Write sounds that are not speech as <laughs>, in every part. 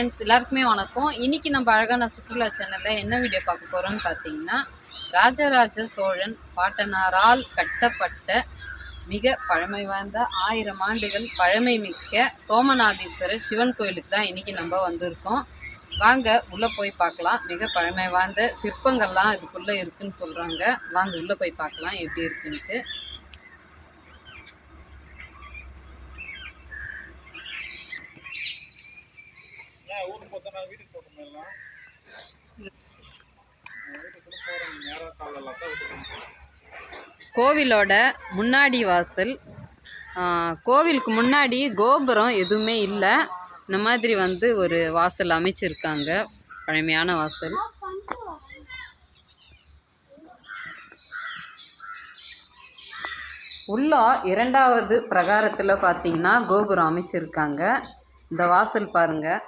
Friends எல்லாருக்குமே வணக்கம். இன்னைக்கு நம்ம அழகான சுற்றுலா சேனலில் என்ன வீடியோ பார்க்க போகிறோம்னு பார்த்தீங்கன்னா ராஜராஜ சோழன் பாட்டனாரால் கட்டப்பட்ட மிக பழமை வாய்ந்த ஆயிரம் ஆண்டுகள் பழமை மிக்க சோமநாதீஸ்வரர் சிவன் கோயிலுக்கு தான் இன்னைக்கு நம்ம வந்திருக்கோம். வாங்க உள்ளே போய் பார்க்கலாம். மிக பழமை வாய்ந்த சிற்பங்கள்லாம் இதுக்குள்ளே இருக்குதுன்னு சொல்கிறாங்க வாங்க உள்ளே போய் பார்க்கலாம் எப்படி இருக்குன்ட்டு கோவிலோட முன்னாடி வாசல் கோவிலுக்கு முன்னாடி கோபுரம் எதுவுமே இல்லை. இந்த மாதிரி வந்து ஒரு வாசல் அமைச்சிருக்காங்க. பழமையான வாசல். உள்ள இரண்டாவது பிரகாரத்தில் பார்த்தீங்கன்னா கோபுரம் அமைச்சிருக்காங்க. இந்த வாசல் பாருங்கள்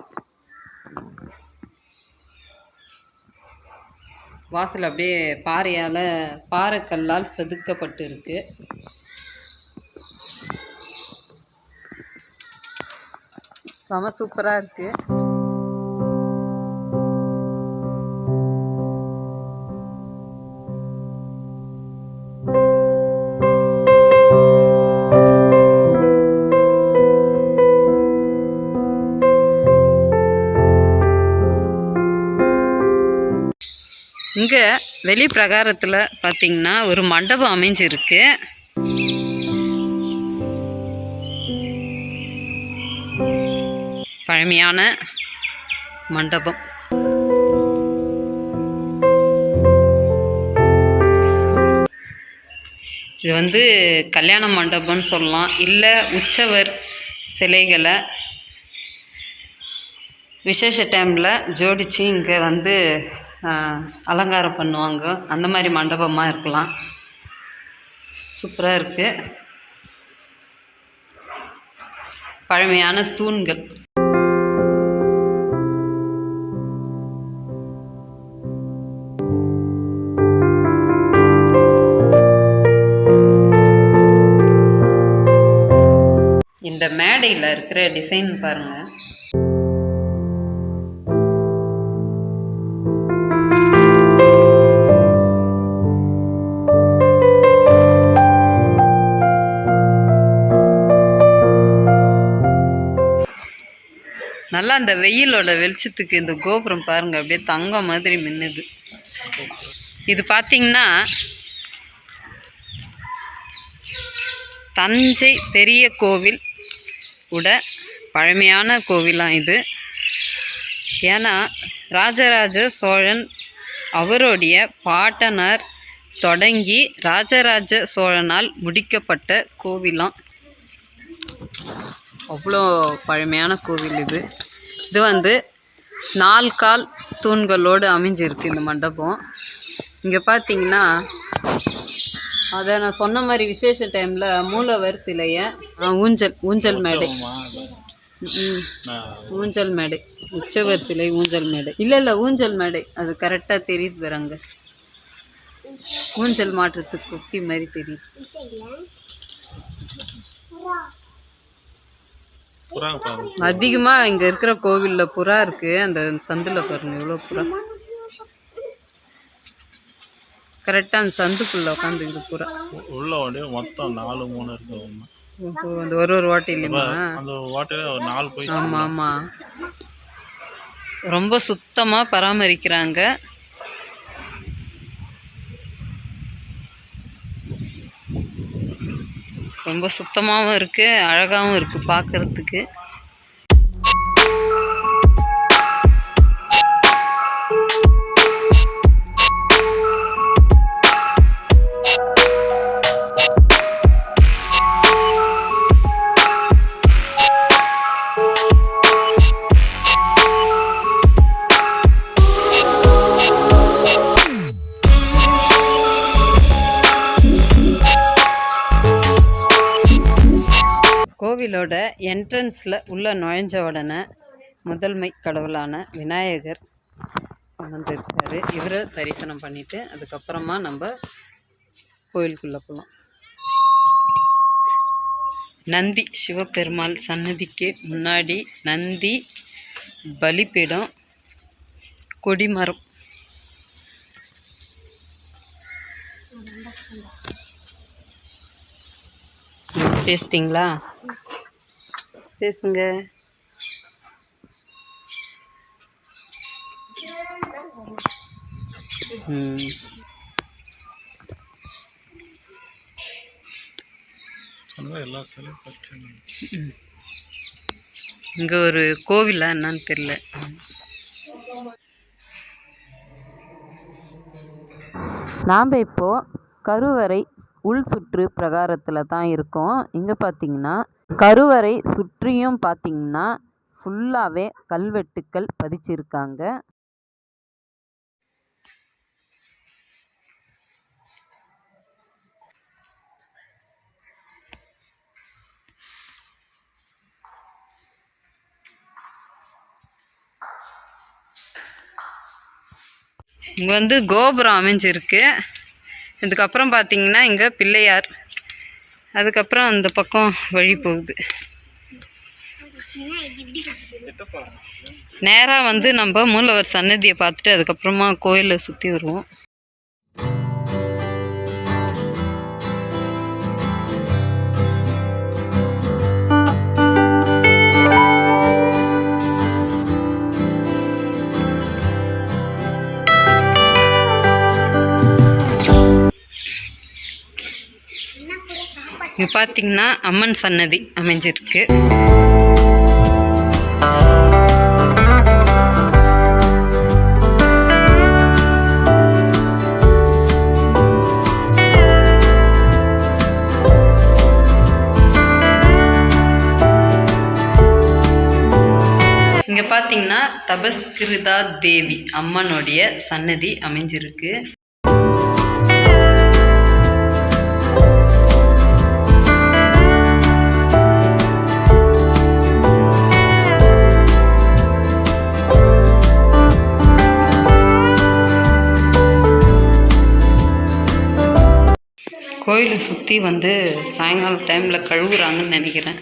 வாசல் அப்படியே பாறையால் பாறைக்கல்லால் செதுக்கப்பட்டு இருக்கு செம சூப்பராக இருக்கு. இங்கே வெளி பிரகாரத்தில் பார்த்தீங்கன்னா ஒரு மண்டபம் அமைஞ்சிருக்கு. பழமையான மண்டபம். இது வந்து கல்யாண மண்டபம்னு சொல்லலாம். இல்லை உற்சவர் சிலைகளை விசேஷ டைமில் ஜோடித்து இங்கே வந்து அலங்காரம் பண்ணுவாங்க. அந்த மாதிரி மண்டபமாக இருக்கலாம். சூப்பராக இருக்குது பழமையான தூண்கள். இந்த மேடையில் இருக்கிற டிசைன் பாருங்கள் நல்லா அந்த வெயிலோட வெளிச்சத்துக்கு இந்த கோபுரம் பாருங்கள் அப்படியே தங்கம் மாதிரி மின்னுது. இது பார்த்திங்கன்னா தஞ்சை பெரிய கோவில் உட பழமையான கோவிலாம் இது. ஏன்னா ராஜராஜ சோழன் அவருடைய பாட்டனார் தொடங்கி ராஜராஜ சோழனால் முடிக்கப்பட்ட கோவிலாம் அவ்வளோ பழமையான கோவில் இது. இது வந்து நால் கால் தூண்களோடு அமைஞ்சிருக்கு இந்த மண்டபம். இங்கே பார்த்தீங்கன்னா அதை நான் சொன்ன மாதிரி விசேஷ டைமில் மூலவர் சிலையை ஊஞ்சல் ஊஞ்சல் மேடை. ஊஞ்சல் மேடை. உற்சவர் சிலை ஊஞ்சல் மேடை. இல்லை இல்லை ஊஞ்சல் மேடை. அது கரெக்டாக தெரியுது வராங்க ஊஞ்சல் மாற்றத்துக்கு குக்கி மாதிரி தெரியுது. அதிகமாக இங்கே இருக்கிற கோவிலில் புறா இருக்குது அந்த சந்தில் பாருங்க எவ்வளோ புறா. கரெக்டாக அந்த சந்துக்குள்ளே உட்காந்துக்குது புறா. உள்ள வந்து மொத்தம் நாலு மூணு இருக்கு ஓஹோ அந்த ஒரு ஒரு வாட்டிலையுமா? அந்த வாட்டையில ஒரு நாலு போய் ஆமாம் ஆமாம் ரொம்ப சுத்தமாக பராமரிக்கிறாங்க. ரொம்ப சுத்தமாகவும் இருக்குது அழகாகவும் இருக்குது பார்க்குறதுக்கு கோவிலோட என்ட்ரன்ஸில் உள்ளே நுழைஞ்ச உடனே முதன்மை கடவுளான விநாயகர் அமர்ந்திருக்காரு. இவரை தரிசனம் பண்ணிவிட்டு அதுக்கப்புறமா நம்ம கோயிலுக்குள்ளே போகலாம் நந்தி சிவபெருமாள் சன்னதிக்கு முன்னாடி நந்தி பலிப்பீடம் கொடிமரம். பேசிட்டீங்களா பேசுங்க. ம். எல்லா சிலையும் இங்கே ஒரு கோவிலா என்னன்னு தெரில நாம் இப்போது கருவறை உள் சுற்று பிரகாரத்தில் தான் இருக்கோம். இங்கே பார்த்தீங்கன்னா கருவறை சுற்றியும் பார்த்தீங்கன்னா ஃபுல்லாகவே கல்வெட்டுக்கள் பதிச்சிருக்காங்க. இங்கே வந்து கோபுரம் அமைஞ்சிருக்கு. இதுக்கப்புறம் பார்த்தீங்கன்னா இங்கே பிள்ளையார் அதுக்கப்புறம் அந்த பக்கம் வழி போகுது. நேராக வந்து நம்ம மூலவர் சன்னதியை பார்த்துட்டு அதுக்கப்புறமா கோயிலை சுற்றி வருவோம். இங்கே பார்த்தீங்கன்னா அம்மன் சன்னதி அமைஞ்சிருக்கு. இங்கே பார்த்தீங்கன்னா தபஸ்கிருதா தேவி அம்மனுடைய சன்னதி அமைஞ்சிருக்கு. கோயிலை சுற்றி வந்து சாயங்காலம் டைமில் கழுவுறாங்கன்னு நினைக்கிறேன்.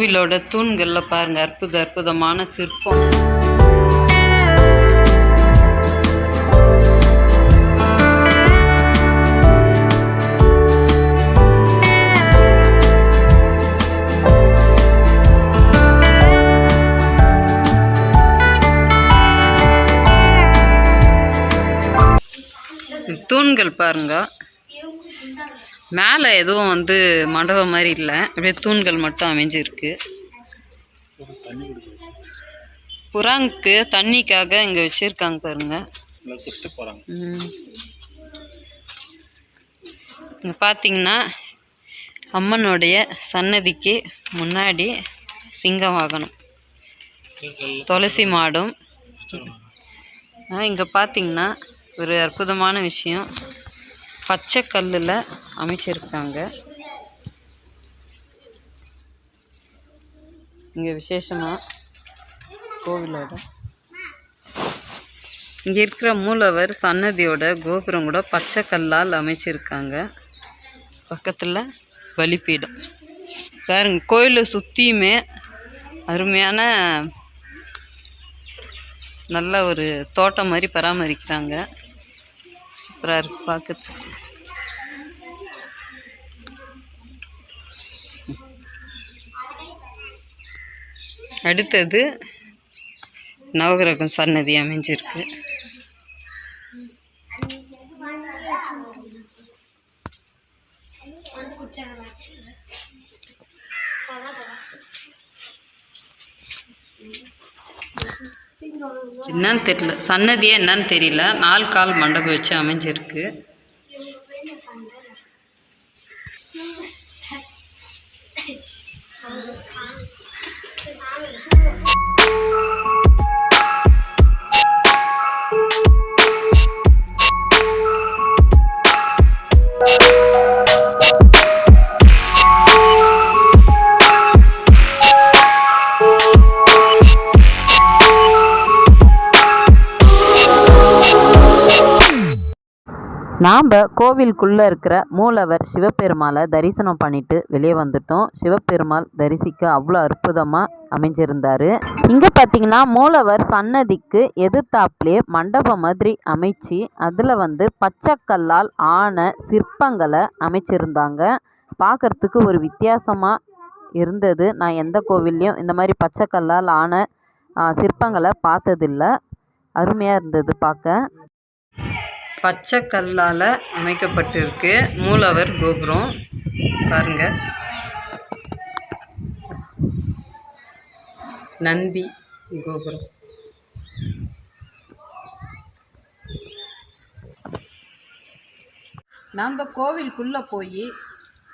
கோவிலோட தூண்களில் பாருங்க அற்புத அற்புதமான சிற்பம். தூண்கள் பாருங்க மேலே எதுவும் வந்து மண்டபம் மாதிரி இல்லை. அப்படியே தூண்கள் மட்டும் அமைஞ்சிருக்கு. புறாங்க்கு தண்ணிக்காக இங்கே வச்சுருக்காங்க பாருங்க. இங்கே பார்த்தீங்கன்னா அம்மனுடைய சன்னதிக்கு முன்னாடி சிங்கம் வாகனம். துளசி மாடும். இங்கே பார்த்தீங்கன்னா ஒரு அற்புதமான விஷயம். பச்சை கல்லில் அமைச்சிருக்காங்க. இங்கே விசேஷமாக கோவிலோட. இங்கே இருக்கிற மூலவர் சன்னதியோட கோபுரம் கூட பச்சை கல்லால் அமைச்சிருக்காங்க. பக்கத்தில் பலிப்பீடம் பாருங்க கோயிலை சுற்றியுமே அருமையான நல்ல ஒரு தோட்டம் மாதிரி பராமரிக்கிறாங்க. சூப்பராக இருக்குது பார்க்கறதுக்கு அடுத்தது நவகிரகம் சன்னதி அமைஞ்சிருக்கு. என்னன்னு தெரியல. சன்னதியே என்னன்னு தெரியல. நாலு கால் மண்டபம் வச்சு அமைஞ்சிருக்கு. <laughs> நாம் கோவிலுக்குள்ளே இருக்கிற மூலவர் சிவபெருமாளை தரிசனம் பண்ணிட்டு வெளியே வந்துட்டோம். சிவபெருமாள் தரிசிக்க அவ்வளோ அற்புதமாக அமைஞ்சிருந்தார். இங்கே பார்த்தீங்கன்னா மூலவர் சன்னதிக்கு எதிர்த்தாப்புலேயே மண்டபம் மாதிரி அமைச்சு அதில் வந்து பச்சைக்கல்லால் ஆன சிற்பங்களை அமைச்சிருந்தாங்க. பார்க்கறதுக்கு ஒரு வித்தியாசமாக இருந்தது. நான் எந்த கோவில்லையும் இந்த மாதிரி பச்சைக்கல்லால் ஆன சிற்பங்களை பார்த்ததில்ல. அருமையாக இருந்தது பார்க்க. பச்சை கல்லால் அமைக்கப்பட்டிருக்கு. மூலவர் கோபுரம். பாருங்க. நந்தி கோபுரம். நம்ம கோவிலுக்குள்ளே போய்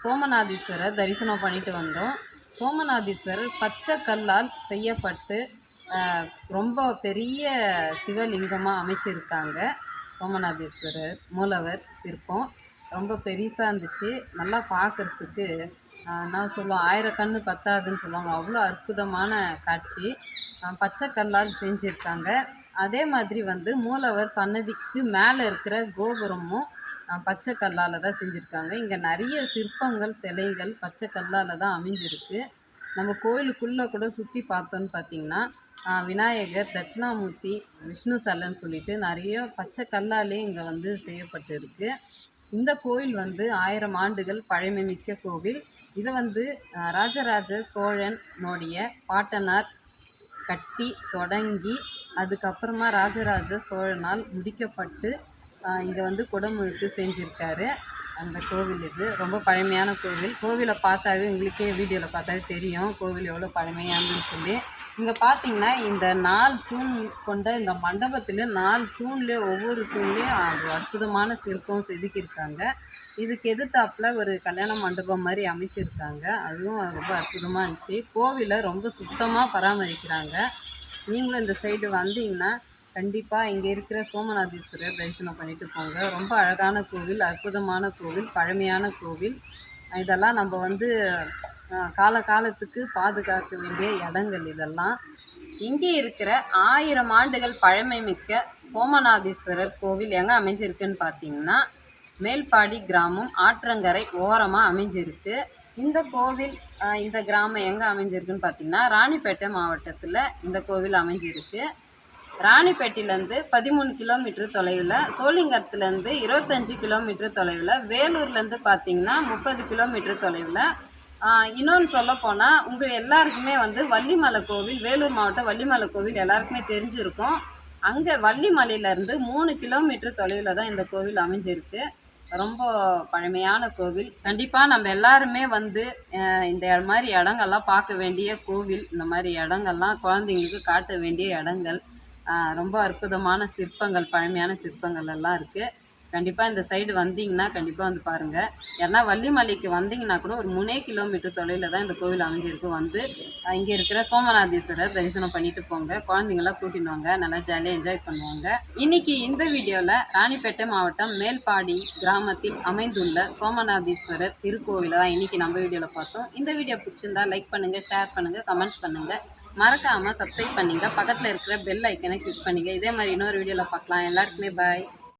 சோமநாதீஸ்வரர் தரிசனம் பண்ணிட்டு வந்தோம். சோமநாதீஸ்வரர் பச்சை கல்லால் செய்யப்பட்டு ரொம்ப பெரிய சிவலிங்கமாக அமைச்சிருக்காங்க. சோமநாதேஸ்வரர் மூலவர் சிற்பம். ரொம்ப பெருசாக இருந்துச்சு. நல்லா பார்க்குறதுக்கு நான் சொல்லுவோம் ஆயிரம் கண்ணு பத்தாதுன்னு சொல்லுவாங்க. அவ்வளோ அற்புதமான காட்சி. பச்சை கல்லால் செஞ்சுருக்காங்க. அதே மாதிரி வந்து மூலவர் சன்னதிக்கு மேலே இருக்கிற கோபுரமும் பச்சை கல்லால் தான் செஞ்சுருக்காங்க. இங்கே நிறைய சிற்பங்கள் சிலைகள் பச்சை கல்லால் தான் அமைஞ்சிருக்கு. நம்ம கோயிலுக்குள்ளே கூட சுற்றி பார்த்தோன்னு பார்த்தீங்கன்னா விநாயகர் தட்சிணாமூர்த்தி விஷ்ணு சலன்னு சொல்லிட்டு நிறைய பச்சை கல்லாலே இங்கே வந்து செய்யப்பட்டிருக்கு. இந்த கோயில் வந்து ஆயிரம் ஆண்டுகள் பழமைமிக்க கோவில். இதை வந்து ராஜராஜ சோழனுடைய பாட்டனார் கட்டி தொடங்கி அதுக்கப்புறமா ராஜராஜ சோழனால் முடிக்கப்பட்டு இங்கே வந்து குடமுழுக்கு செஞ்சுருக்காரு. அந்த கோவில் இது. ரொம்ப பழமையான கோவில். கோவிலை பார்த்தாவே உங்களுக்கே வீடியோவில் பார்த்தாவே தெரியும். கோவில் எவ்வளோ பழமையானதுன்னு சொல்லி. இங்கே பார்த்தீங்கன்னா இந்த நாலு தூண் கொண்ட இந்த மண்டபத்தில் நாலு தூண்லேயே ஒவ்வொரு தூண்லேயும் அற்புதமான சிற்பம் செதுக்கியிருக்காங்க. இதுக்கு எதிர்த்தாப்புல ஒரு கல்யாண மண்டபம் மாதிரி அமைச்சிருக்காங்க. அதுவும் ரொம்ப அற்புதமாக இருந்துச்சு. கோவிலை ரொம்ப சுத்தமாக பராமரிக்கிறாங்க. நீங்களும் இந்த சைடு வந்தீங்கன்னா கண்டிப்பாக இங்கே இருக்கிற சோமநாதீஸ்வரர் தரிசனம் பண்ணிட்டு போங்க. ரொம்ப அழகான கோவில் அற்புதமான கோவில் பழமையான கோவில். இதெல்லாம் நம்ம வந்து கால காலகாலத்துக்கு பாதுகாக்க வேண்டிய இடங்கள் இதெல்லாம். இங்கே இருக்கிற ஆயிரம் ஆண்டுகள் பழமை மிக்க சோமநாதீஸ்வரர் கோவில் எங்கே அமைஞ்சிருக்குன்னு பார்த்தீங்கன்னா மேல்பாடி கிராமம் ஆற்றங்கரை ஓரமாக அமைஞ்சிருக்கு. இந்த கோவில் இந்த கிராமம் எங்கே அமைஞ்சிருக்குன்னு பார்த்தீங்கன்னா ராணிப்பேட்டை மாவட்டத்தில் இந்த கோவில் அமைஞ்சிருக்கு. ராணிப்பேட்டையிலேருந்து பதிமூணு கிலோமீட்டர் தொலைவில் சோளிங்கரத்துலேருந்து இருபத்தஞ்சி கிலோமீட்டர் தொலைவில் வேலூர்லேருந்து பார்த்தீங்கன்னா முப்பது கிலோமீட்டர் தொலைவில். இன்னொன்று சொல்ல போனால் உங்கள் எல்லாருக்குமே வந்து வள்ளிமலை கோவில் வேலூர் மாவட்டம் வள்ளிமலை கோவில் எல்லாருக்குமே தெரிஞ்சிருக்கும். அங்கே வள்ளிமலையிலேருந்து மூணு கிலோமீட்டர் தொலைவில் தான் இந்த கோவில் அமைஞ்சிருக்கு. ரொம்ப பழமையான கோவில். கண்டிப்பாக நம்ம எல்லாருமே வந்து இந்த மாதிரி இடங்கள்லாம் பார்க்க வேண்டிய கோவில் இந்த மாதிரி இடங்கள்லாம் குழந்தைங்களுக்கு காட்ட வேண்டிய இடங்கள். ரொம்ப அற்புதமான சிற்பங்கள் பழமையான சிற்பங்கள் எல்லாம் இருக்குது கண்டிப்பாக இந்த சைடு வந்தீங்கன்னா கண்டிப்பாக வந்து பாருங்கள் ஏன்னா வள்ளிமலைக்கு வந்தீங்கன்னா கூட ஒரு மூணே கிலோமீட்டர் தொலைவில் தான் இந்த கோவில் அமைஞ்சிருக்கு வந்து இங்கே இருக்கிற சோமநாதீஸ்வரர் தரிசனம் பண்ணிட்டு போங்க. குழந்தைங்களாம் கூட்டின்னு வாங்க நல்லா ஜாலியாக என்ஜாய் பண்ணுவாங்க. இன்னைக்கு இந்த வீடியோவில் ராணிப்பேட்டை மாவட்டம் மேல்பாடி கிராமத்தில் அமைந்துள்ள சோமநாதீஸ்வரர் திருக்கோவிலை தான் இன்னைக்கு நம்ம வீடியோவில் பார்த்தோம். இந்த வீடியோ பிடிச்சிருந்தா லைக் பண்ணுங்கள் ஷேர் பண்ணுங்கள் கமெண்ட்ஸ் பண்ணுங்கள் மறக்காமல் சப்ஸ்கிரைப் பண்ணிங்க. பக்கத்தில் இருக்கிற பெல் ஐக்கனை கிளிக் பண்ணிங்க. இதே மாதிரி இன்னொரு வீடியோவில் பார்க்கலாம். எல்லாருக்குமே பாய்